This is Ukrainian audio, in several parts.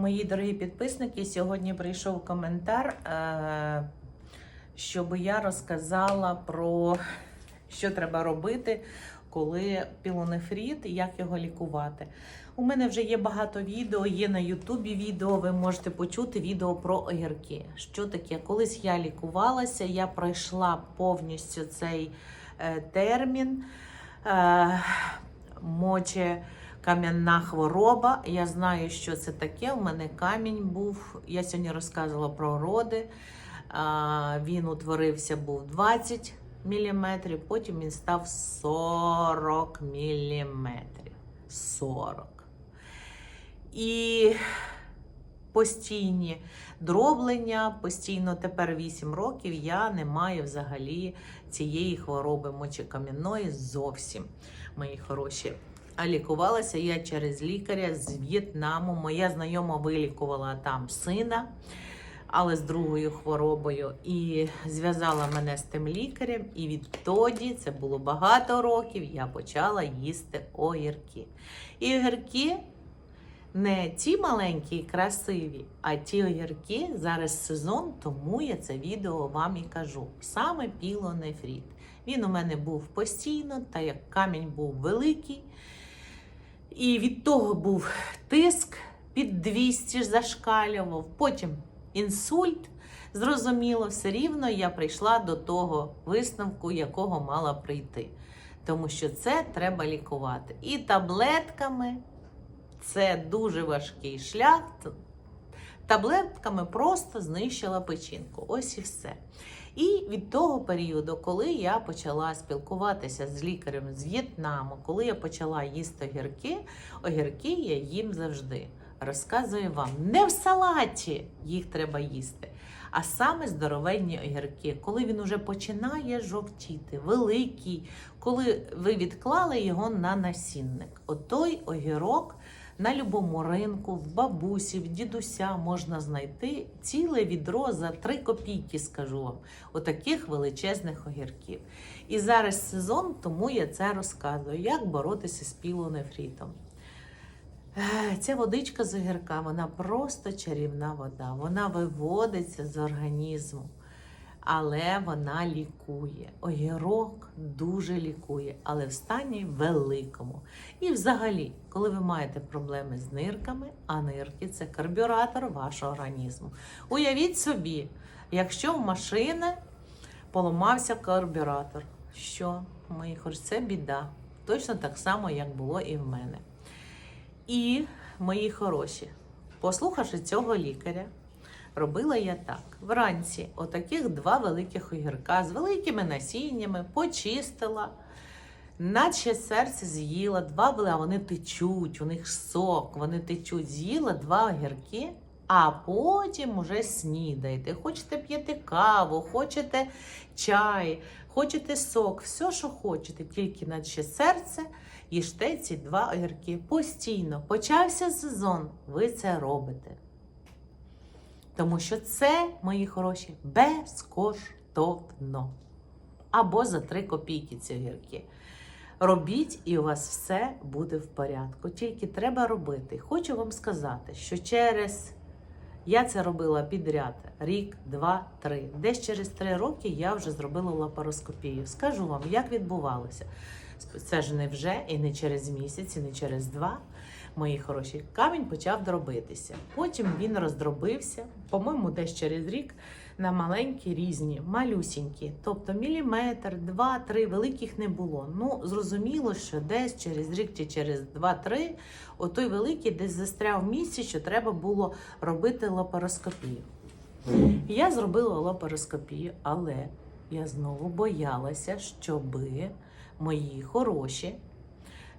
Мої дорогі підписники, сьогодні прийшов коментар, е, щоб я розказала про що треба робити, коли пілонефрит, і як його лікувати. У мене вже є багато відео, є на Ютубі відео, ви можете почути відео про огірки. Що таке? Колись я лікувалася, я пройшла повністю цей е, термін. Е, моче кам'яна хвороба. Я знаю, що це таке. У мене камінь був. Я сьогодні розказувала про роди. Він утворився був 20 мм, потім він став 40 мм. 40. І постійні дроблення, постійно тепер 8 років я не маю взагалі цієї хвороби мочекам'яної зовсім, мої хороші. А лікувалася я через лікаря з В'єтнаму. Моя знайома вилікувала там сина, але з другою хворобою. І зв'язала мене з тим лікарем. І відтоді, це було багато років, я почала їсти огірки. І огірки не ті маленькі і красиві, а ті огірки зараз сезон, тому я це відео вам і кажу. Саме пілонефріт. Він у мене був постійно, та як камінь був великий. І від того був тиск під 200 зашкалював, потім інсульт. Зрозуміло, все рівно я прийшла до того висновку, якого мала прийти. Тому що це треба лікувати. І таблетками це дуже важкий шлях. Таблетками просто знищила печінку. Ось і все. І від того періоду, коли я почала спілкуватися з лікарем з В'єтнаму, коли я почала їсти огірки, огірки я їм завжди. Розказую вам, не в салаті їх треба їсти, а саме здоровенні огірки, коли він уже починає жовтіти, великий, коли ви відклали його на насінник. Отой огірок на любому ринку, в бабусі, в дідуся можна знайти ціле відро за 3 копійки, скажу вам, отаких величезних огірків. І зараз сезон, тому я це розказую, як боротися з пілонефрітом. Е, Ця водичка з огірка, вона просто чарівна вода. Вона виводиться з організму, але вона лікує. Огірок дуже лікує, але в стані великому. І взагалі, коли ви маєте проблеми з нирками, а нирки це карбюратор вашого організму. Уявіть собі, якщо в машини поламався карбюратор, що, мої хороші, це біда. Точно так само, як було і в мене. І, мої хороші, послухавши цього лікаря, робила я так. Вранці отаких два великих огірка з великими насіннями почистила, наче серце з'їла, два були, а вони течуть, у них сок, вони течуть. З'їла два огірки, а потім уже снідаєте. Хочете п'єте каву, хочете чай, хочете сок, все, що хочете, тільки наче серце їжте ці два огірки постійно. Почався сезон, ви це робите. Тому що це, мої хороші, безкоштовно. Або за 3 копійки ці огірки. Робіть, і у вас все буде в порядку. Тільки треба робити. Хочу вам сказати, що через я це робила підряд рік, два, три. Десь через три роки я вже зробила лапароскопію. Скажу вам, як відбувалося. Це ж не вже і не через місяць, і не через два. Мої хороші, камінь почав дробитися. Потім він роздробився, по-моєму, десь через рік на маленькі різні, малюсінькі. Тобто міліметр, два, три, великих не було. Ну, зрозуміло, що десь через рік чи через два-три, отой великий десь застряв в місці, що треба було робити лапароскопію. Я зробила лапароскопію, але я знову боялася, щоби мої хороші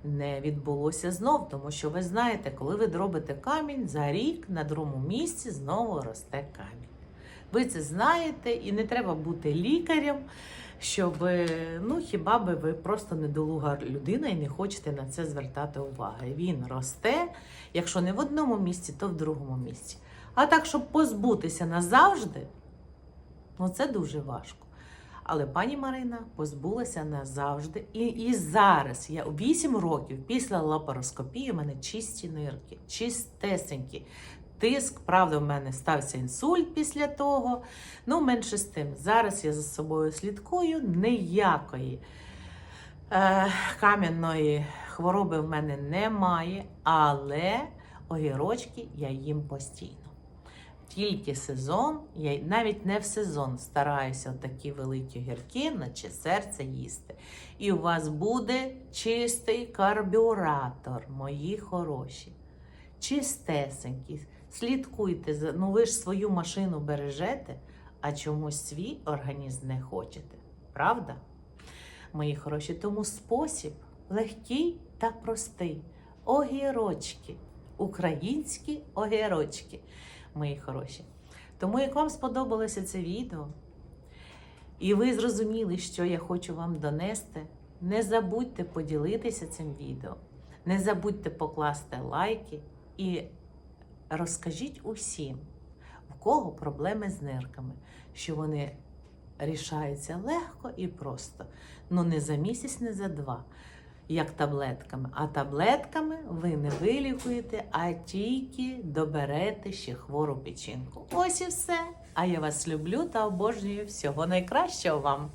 не відбулося знов, тому що ви знаєте, коли ви дробите камінь, за рік на другому місці знову росте камінь. Ви це знаєте, і не треба бути лікарем, щоб ну хіба би ви просто недолуга людина і не хочете на це звертати уваги. Він росте, якщо не в одному місці, то в другому місці. А так, щоб позбутися назавжди, ну це дуже важко. Але пані Марина позбулася назавжди. І, і зараз я 8 років після лапароскопії у мене чисті нирки, чистесенькі. тиск. Правда, в мене стався інсульт після того. Ну, менше з тим. Зараз я за собою слідкую. Ніякої е, кам'яної хвороби в мене немає, але огірочки я їм постійно. Тільки сезон, я навіть не в сезон стараюся такі великі огірки, наче серце їсти. І у вас буде чистий карбюратор, мої хороші. Чистесенький. Слідкуйте за. Ну ви ж свою машину бережете, а чомусь свій організм не хочете. Правда? Мої хороші, тому спосіб легкий та простий. Огірочки. Українські огірочки, мої хороші. Тому, як вам сподобалося це відео, і ви зрозуміли, що я хочу вам донести, не забудьте поділитися цим відео, не забудьте покласти лайки і розкажіть усім, в кого проблеми з нирками, що вони рішаються легко і просто. Ну не за місяць, не за два, як таблетками. А таблетками ви не вилікуєте, а тільки доберете ще хвору печінку. Ось і все. А я вас люблю та обожнюю. Всього найкращого вам!